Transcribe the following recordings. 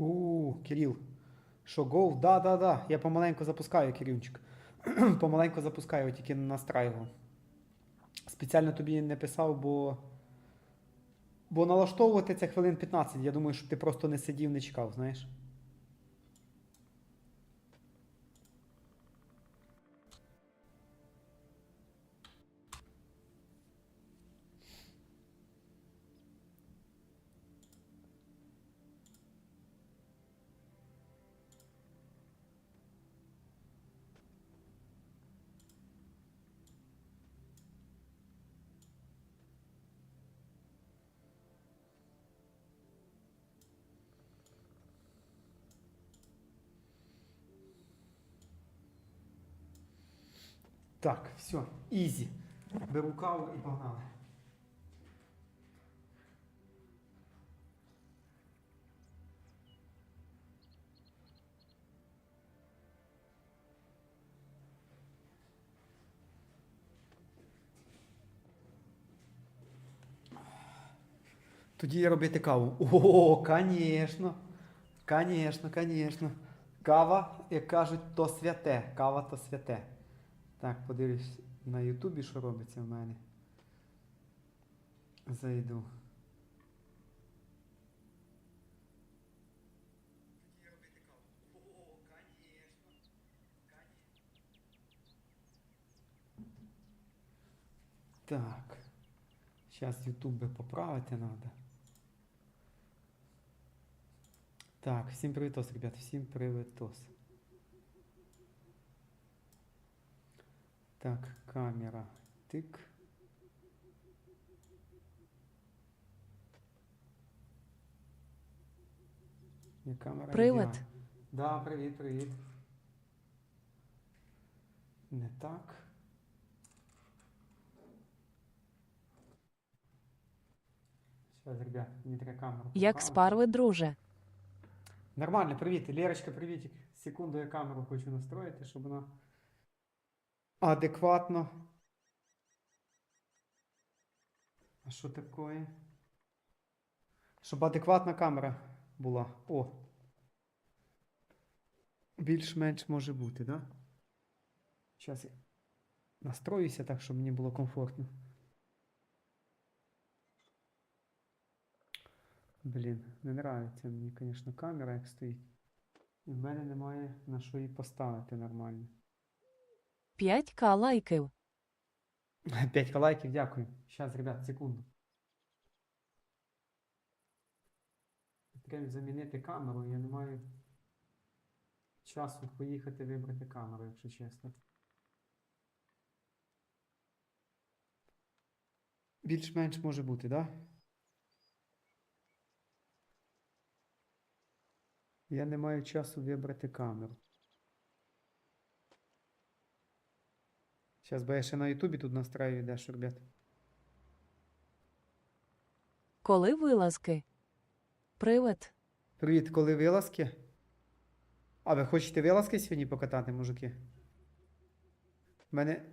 У, Кирил. Що, гоу? Да, да, да. Я помаленьку запускаю, Кирюнчик. помаленьку запускаю, тільки не настраював. Спеціально тобі не писав, бо. Бо налаштовувати це хвилин 15. Я думаю, щоб ти просто не сидів, не чекав, знаєш. Так, все, ізі. Беру каву і погнали. Тоді робити каву. О, звісно. Звісно, звісно. Кава, як кажуть, то святе. Кава то святе. Так, подивлюсь на Ютубі, що робиться в мене. Зайду. Так. Зараз Ютуб поправити треба. Так, всім привітос, ребят, всім привітос. Так, камера. Тик. Ні, камера Привид. Да, привіт, привіт. Не так. Сейчас, ребят, мені треба камеру. Як спарви, друже. Нормально, привіт. Лерочка, привітик. Секунду я камеру хочу настроїти, щоб вона адекватно. А що таке? Щоб адекватна камера була. О. Більш-менш може бути, да? Зараз я настроюся так, щоб мені було комфортно. Блін, не нравиться мені, звісно, камера, як стоїть. І в мене немає на що її поставити нормально. 5к лайків. 5 лайків, дякую. Зараз, ребят, секунду. Треба замінити камеру, я не маю часу поїхати вибрати камеру, якщо чесно. Більш-менш може бути, так? Да? Я не маю часу вибрати камеру. Зараз, бо я ще на Ютубі тут настраюю дещо, ребят. Коли вилазки? Привид. Привіт, коли вилазки? А ви хочете вилазки сьогодні покатати, мужики? У мене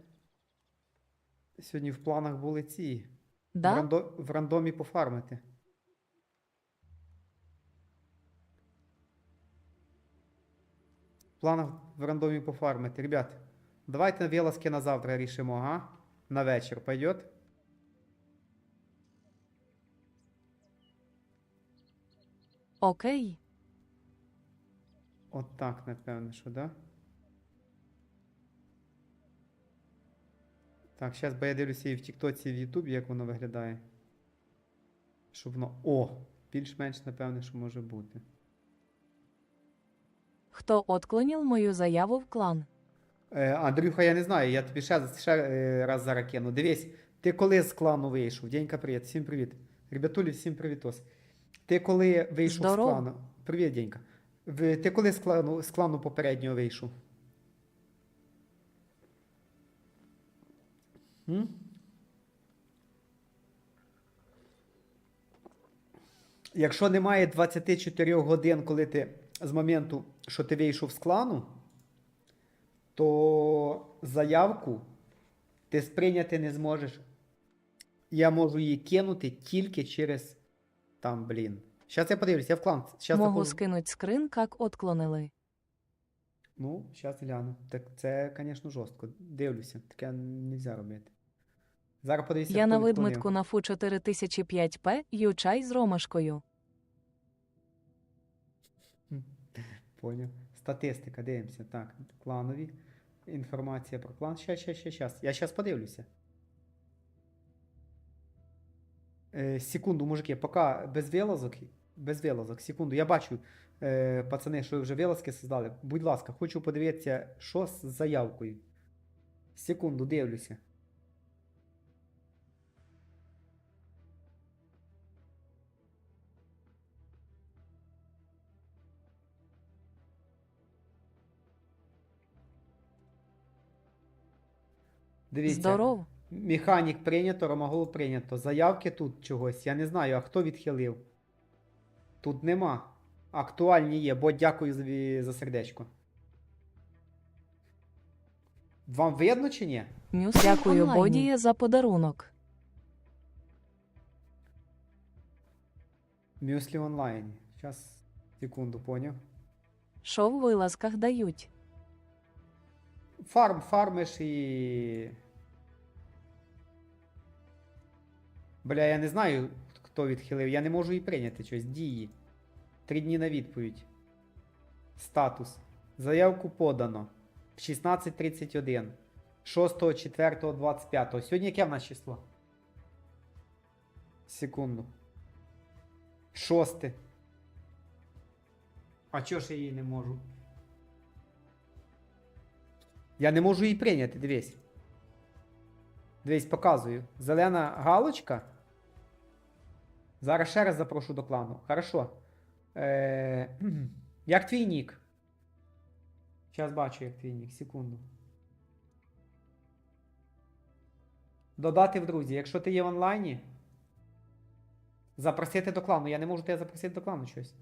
сьогодні в планах були ці. В, рандо... в рандомі пофармити. В планах в рандомі пофармити. Ребят, давайте вилазки на завтра рішимо, ага? На вечір пойдет? Окей. От так, напевно, що, да? Так, зараз бо я дивлюся і в Тіктоці, і в Ютубі, як воно виглядає. Щоб воно. О! Більш-менш, напевне, що може бути. Хто отклонив мою заяву в клан? Е, Андрюха, я не знаю, я тобі ще, ще е, раз зараз кину. Дивись, ти коли з клану вийшов? Денька, привіт, всім привіт. Ребятулі, всім привітос. Ти коли вийшов Здоров. з клану. Привіт, Денька. Ти коли з клану, з клану попереднього вийшов? М? Якщо немає 24 годин, коли ти з моменту, що ти вийшов з клану, то заявку ти сприйняти не зможеш. Я можу її кинути тільки через там, блін, Зараз я подивлюсь, я в клан. Щас Могу заходжу. скинуть скрин, как отклонили. Ну, зараз гляну. Так це, звісно, жорстко. Дивлюся, таке не можна робити. Зараз подивися. Я на видмитку на фу 4005П ю чай з ромашкою. Поняв. Статистика, дивимося. Так, кланові. Інформація про клан. Щас, щас, щас, щас. Я зараз подивлюся. Е, секунду, мужики, поки без вилазок. Без вилазок, секунду. Я бачу, е, пацани, що ви вже вилазки создали. Будь ласка, хочу подивитися, що з заявкою. Секунду, дивлюся. Дивіться. Здоров. Механік прийнято, Ромагол прийнято. Заявки тут чогось. Я не знаю, а хто відхилив? Тут нема. Актуальні є, бо дякую за, за сердечко. Вам видно чи ні? Мюс дякую онлайні. Бодіє за подарунок. Мюслі онлайн. Зараз, секунду, поняв. Що в вилазках дають? Фарм, фармиш і. Бля, я не знаю, хто відхилив. Я не можу і прийняти щось. Дії. Три дні на відповідь. Статус. Заявку подано. В 16.31. 6.4.25. Сьогодні яке в нас число? Секунду. Шосте. А чого ж я її не можу? Я не можу її прийняти, дивись. Дивись, показую. Зелена галочка. Зараз ще раз запрошу до клану. Хорошо. Е... Як твій нік? Зараз бачу, як твій нік. Секунду. Додати в друзі. Якщо ти є в онлайні. Запросити до клану. Я не можу тебе запросити до клану щось.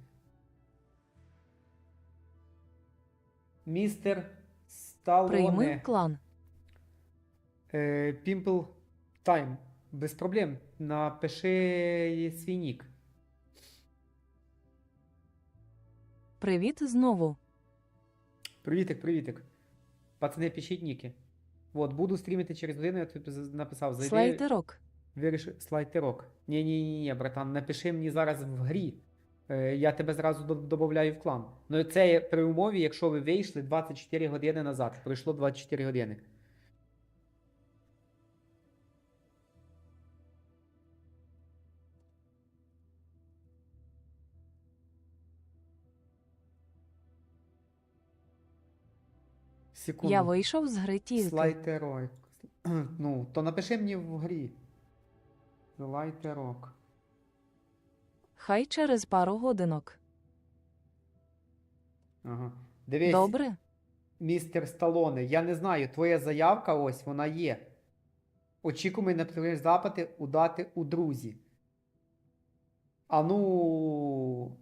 Містер Сталоне. Прийми клан. Е, Pimple Time. Без проблем. Напиши свій нік. Привіт знову. Привітик, привітик. Пацани, пишіть ніки. От, буду стрімити через годину, я тобі написав. Зайди, Слайдерок. виріши, слайтерок. Ні, ні, ні, ні, братан, напиши мені зараз в грі. Е, я тебе зразу додаю в клан. Ну це при умові, якщо ви вийшли 24 години назад. Пройшло 24 години. Секунду. Я вийшов з гри тільки. Слайтерок. Ну, то напиши мені в грі. Слайтерок. Хай через пару годинок. Ага. Дивись, Добре? містер Сталоне, я не знаю, твоя заявка ось вона є. Очікуємо на запити удати у друзі. А ну,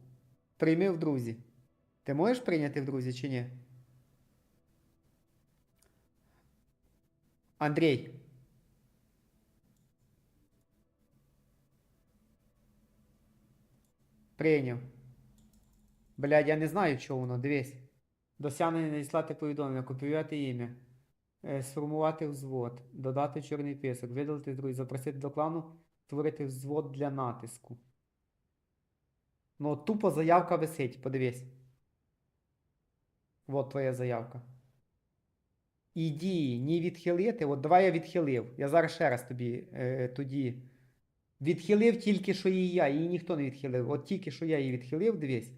прийми в друзі. Ти можеш прийняти в друзі чи ні? Андрій. Прийняв. Блядь, я не знаю, чого воно, дивись. Досягнення надіслати повідомлення, копіювати ім'я, е, сформувати взвод, додати чорний писок, видалити друзі, запросити до клану, створити взвод для натиску. Ну, тупо заявка висить, подивись. От твоя заявка. І дії, ні відхилити. От давай я відхилив. Я зараз ще раз тобі е, тоді. Відхилив тільки що її я, її ніхто не відхилив. От тільки що я її відхилив, дивись.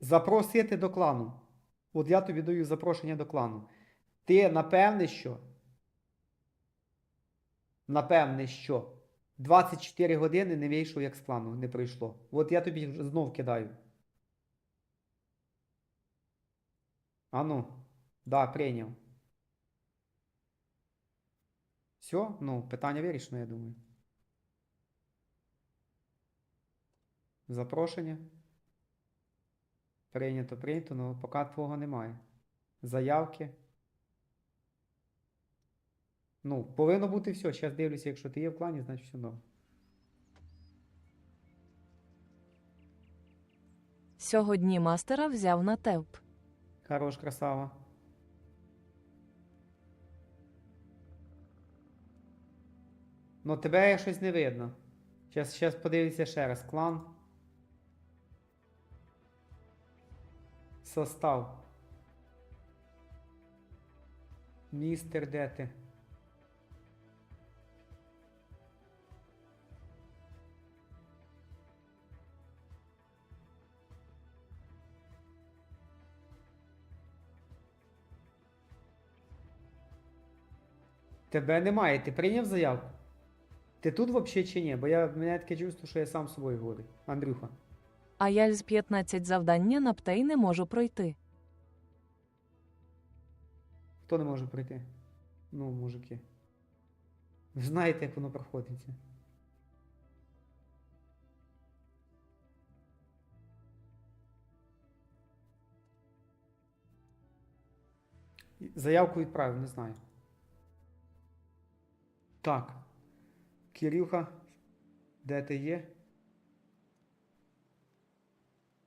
Запросити до клану. От я тобі даю запрошення до клану. Ти напевне, що. Напевне, що 24 години не вийшов як з клану, не пройшло. От я тобі знов кидаю. Ану, да, прийняв. Все, ну, питання вирішено, я думаю. Запрошення. Прийнято, прийнято, але поки твого немає. Заявки. Ну, повинно бути все. Зараз дивлюся, якщо ти є в клані, значить все добре. Всього дні мастера взяв на тевп. Хорош, красава. Ну, тебе щось не видно. Щас, щас подивися ще раз. Клан. Состав. Містер, де ти? Тебе немає, ти прийняв заявку? Ти тут взагалі чи ні? Бо я, в мене таке чувство, що я сам з собою говорю. Андрюха. А я з 15 завдання на птей не можу пройти. Хто не може прийти? Ну, мужики. Ви знаєте, як воно проходиться. Заявку відправив, не знаю. Так. Кирюха, де ти є?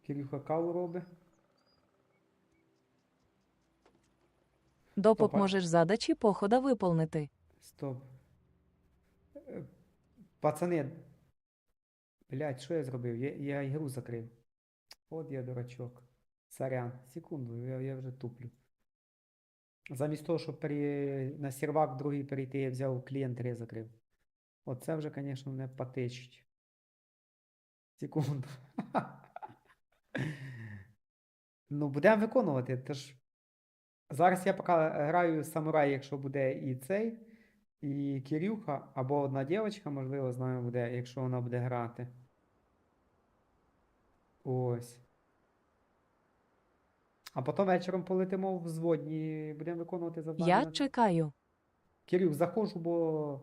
Кирюха каву робить. Допок можеш задачі похода виповнити. Стоп. Е, Пацани. Блять, що я зробив? Я, я ігру закрив. От я дурачок. Сорян. Секунду, я, я вже туплю. Замість того, щоб пере... на сервак другий перейти, я взяв клієнт я закрив. Оце вже, звісно, не потичить. Секунду. Ну, будемо виконувати. Тож Зараз я поки граю самурай, якщо буде і цей, і Кирюха, або одна дівчинка, можливо, з нами буде, якщо вона буде грати. Ось. А потім вечором полетимо в взводні і будемо виконувати завдання. Я чекаю. Кирюх, заходжу, бо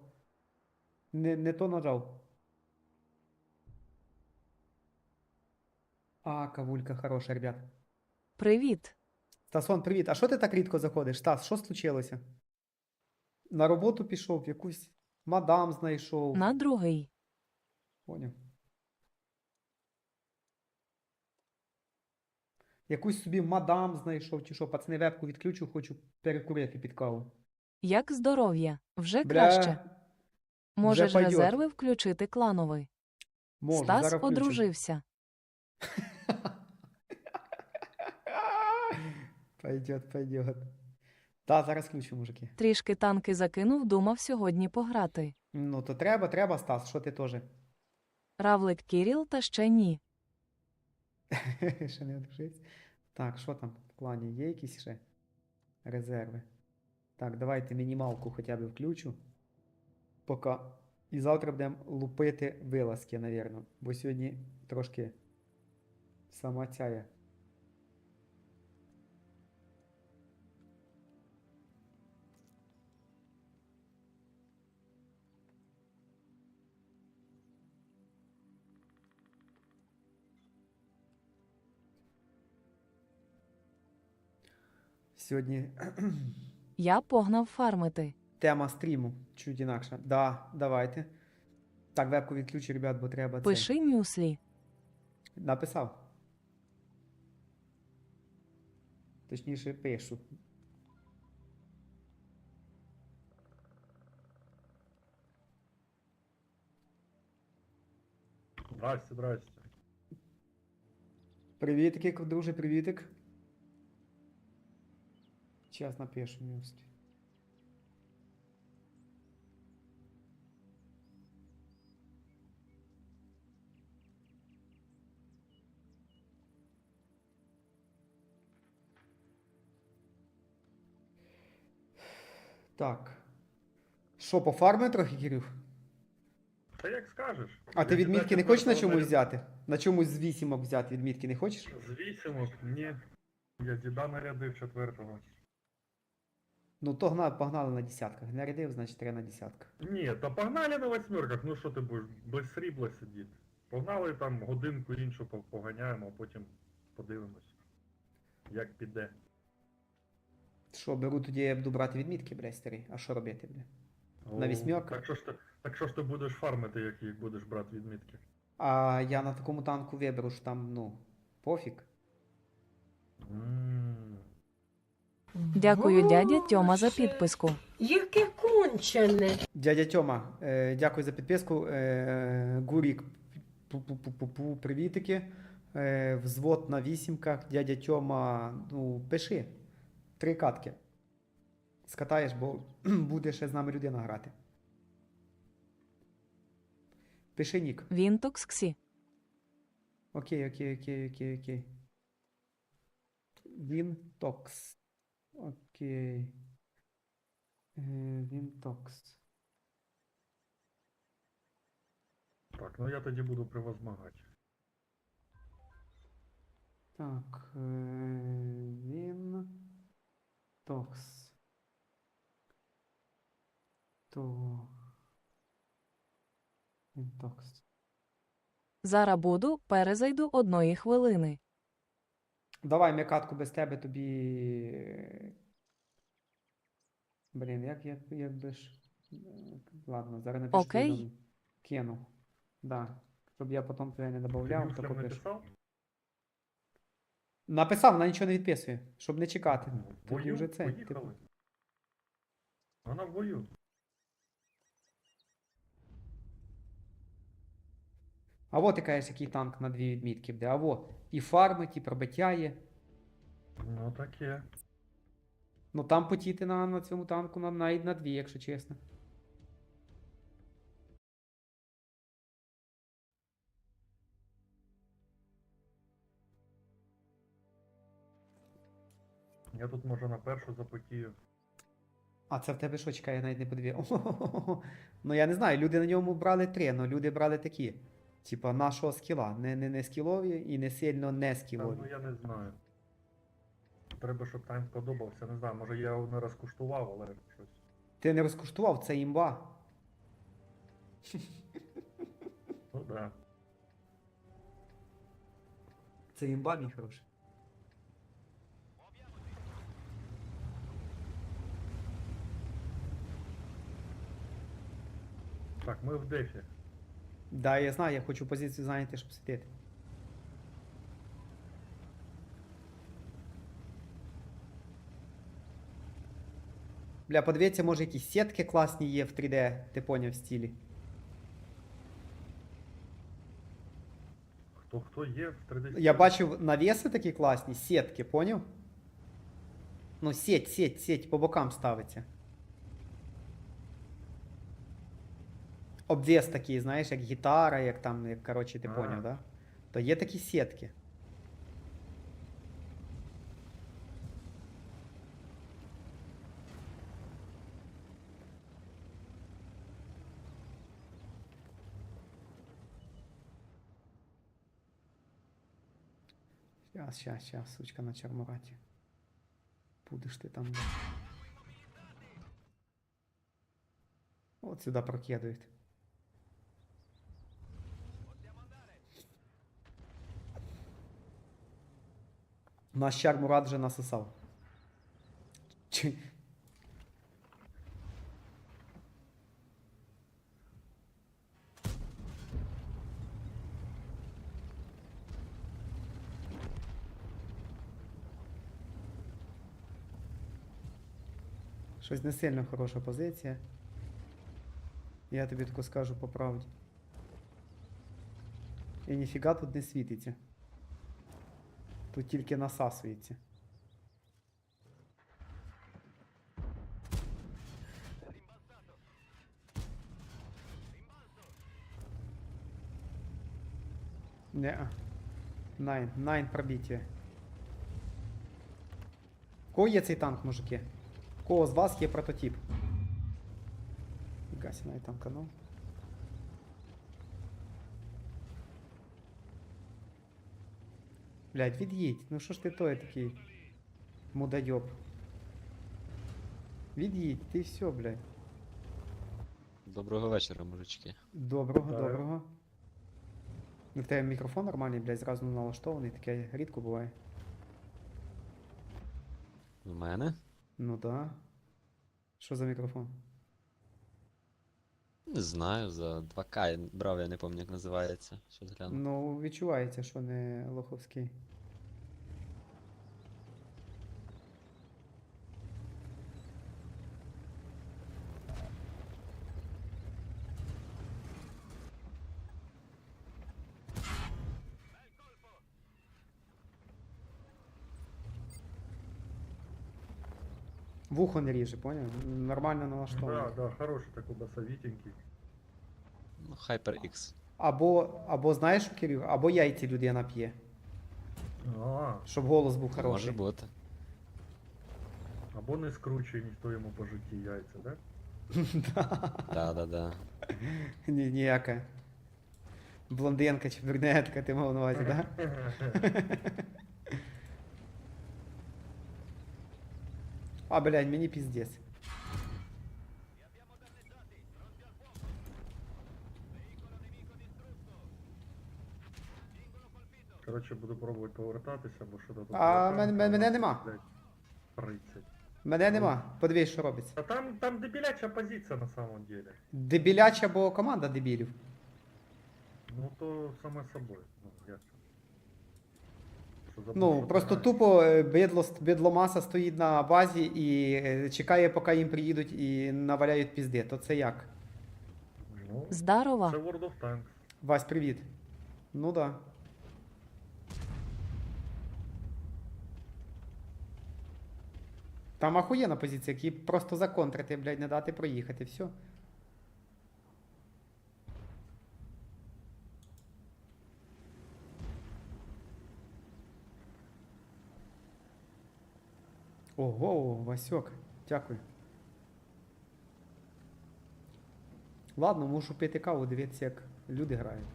не, не то нажав. А, кавулька хороша, ребят. Привіт. Стасон, привіт. А що ти так рідко заходиш? Стас, що случилося? На роботу пішов, якусь мадам знайшов. На другий. Поняв. Якусь собі мадам знайшов, чи що, пацани вебку відключу, хочу перекурити під каву. Як здоров'я? Вже Бля, краще. Можеш пойдет. резерви включити клановий. можу, Стас зараз включу. одружився. Пойдет, пойдет. Та, зараз включу, мужики. Трішки танки закинув, думав сьогодні пограти. Ну, то треба, треба, Стас, що ти теж? Равлик Кіріл та ще ні. Ще не одружився. Так, що там в плані? Є якісь ще резерви? Так, давайте мінімалку хоча б включу. Поки. І завтра будемо лупити вилазки, навірно. Бо сьогодні трошки сама ця. Сьогодні Я погнав фармити. Тема стріму чуть інакша. Да, давайте. Так, вебку відключу, ребят, бо треба це. Пиши мюслі. Написав. Точніше, пишу. Здрасте, здрасте. Привітики, друже, привітик. Час напишу мюслі. Так. Що, пофармив трохи, Кирюх? Та як скажеш. А ти відмітки не хочеш на чомусь взяти? На чомусь з вісімок взяти відмітки не хочеш? З вісімок? Ні. Я діда нарядив четвертого. Ну, то гна- погнали на десятках. Нарядив, значить, треба на десятках. Ні, та погнали на восьмерках, ну що ти будеш без срібла сидіти. Погнали там годинку іншу поганяємо, а потім подивимось. Як піде. Що, беру тоді, я буду брати відмітки, блядь, старий. А що робити, бля? На вісьмерках? Так що ж ти, так що ж ти будеш фармити, як їх будеш брати відмітки? А я на такому танку виберу, що там, ну, пофіг. М. Дякую, дядя Тьома, за підписку. Яке кончене. Дядя Тьома, е, дякую за підписку. Е, Гурік, пу-пу-пу-пу, привітики. Е, взвод на вісімках. Дядя Тьома, ну, пиши. Три катки. Скатаєш, бо буде ще з нами людина грати. Пиши нік. Вінтокс Ксі. Окей, окей, окей, окей, окей. Вінтокс. Окей. Е, Вінтокс. Так, ну я тоді буду превозмагати. Так, е, він токс. То. Він токс. Зара буду, перезайду одної хвилини. Давай ми катку без тебе тобі. Блін, як, як, як би ж. Ладно, зараз напишу. Окей. Кину. Да. Щоб я потім тебе не додавав, то попишу. Написав? Вона нічого не відписує, щоб не чекати. Ну, Тоді бою, вже це, поїхали. типу. Вона в бою. А от кажеш, який танк на дві відмітки буде. А во, і фармить, і пробиття є. Ну таке. Ну там потіти на, на цьому танку на, навіть на дві, якщо чесно. Я тут може на першу запотію. А це в тебе що чекає, я навіть не подивив. Ну я не знаю, люди на ньому брали три, але люди брали такі. Типа нашого скіла. Не, не, не скілові і не сильно не Та, ну я не знаю. Треба, щоб тайм сподобався. Не знаю, може я його не розкуштував, але щось. Ти не розкуштував, це імба. Ну да. Це імба, мій хороший. Так, ми в дефі. Да, я знаю, я хочу позицію зайняти, щоб сидіти. Бля, подивіться, може якісь сітки класні є в 3D, ти поняв, в стилі. Хто хто є в 3D? Я бачив навіси такі класні, сітки, поняв? Ну, сеть, сеть, сеть по бокам ставиться. Обвес такий, знаєш, як гітара, як там, як, коротше, ти А. поняв, да? То є такі сітки. Щас, щас, щас, сучка на Чармураті. Будеш ти там. да. От сюди прокидують. Наш Чармурат вже насосав. Чи- Щось не сильно хороша позиція. Я тобі тако скажу по правді. І ніфіга тут не світиться. Тут тільки насасується. Не. Найн. Найн пробиття. В Кого є цей танк, мужики? Кого з вас є прототип? Гасі навіть там Блядь, від'їдь. Ну що ж ти той такий мудайоб? Від'їдь, ти все, блядь. Доброго вечора, мужички. Доброго, Вітаю. доброго. Ну, в тебе мікрофон нормальний, блядь, зразу налаштований, таке рідко буває. У мене? Ну да. Що за мікрофон? Не знаю, за 2К я брав, я не пам'ятаю, як називається. Що гляну. Ну, відчувається, що не лоховський. Вухо не ріже, поняв? Нормально налаштовано. Да, да, хороший такой басовитенький. Ну, HyperX. Або, або знаєш, Кирил, або яйці людина п'є, А, щоб голос був хороший. Може бути. або не скручує ніхто йому по житті яйця, да? Да-да-да. Ні, ніяка. Блондинка чи брюнетка, ти мав на увазі, так? А, блядь, мені піздець. Коротше, буду пробувати повертатися, бо що то тут. А блоканка, мен- мен- мене вона, нема. блядь, 30. Мене нема. Подивись, що робиться. А там, там дебіляча позиція на самом деле. Дебіляча, бо команда дебілів. Ну то саме собою. Ну, як це? Що забув, Ну, просто тупо е, бидло, бідломаса стоїть на базі і е, чекає, поки їм приїдуть і наваляють пізди. То це як? Ну, Здарова. це World of Tanks. Вась, привіт. Ну да. Там ахуєнна позиція, які просто законтрити, блядь, не дати проїхати, все. Ого, Васьок, дякую. Ладно, мушу пити каву, дивитися, як люди грають.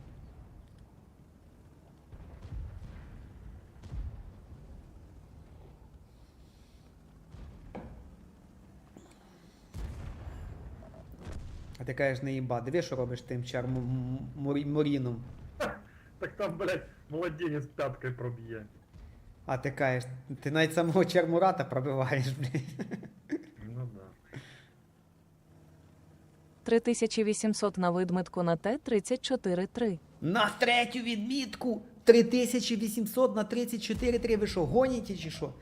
А ти кажеш, не їба. Диви, що робиш тим чарморіном. Так там, блядь, младенець п'яткою проб'є. А ти кажеш, ти навіть самого чармурата пробиваєш, блядь. Ну да. 3800 на видмитку на Т-34-3. На третю відмітку 3800 на 34,3. Ви що, гоніте чи що?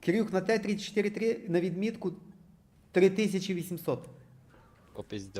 Кирюк на Т-34,3 на відмітку 3800. Опізд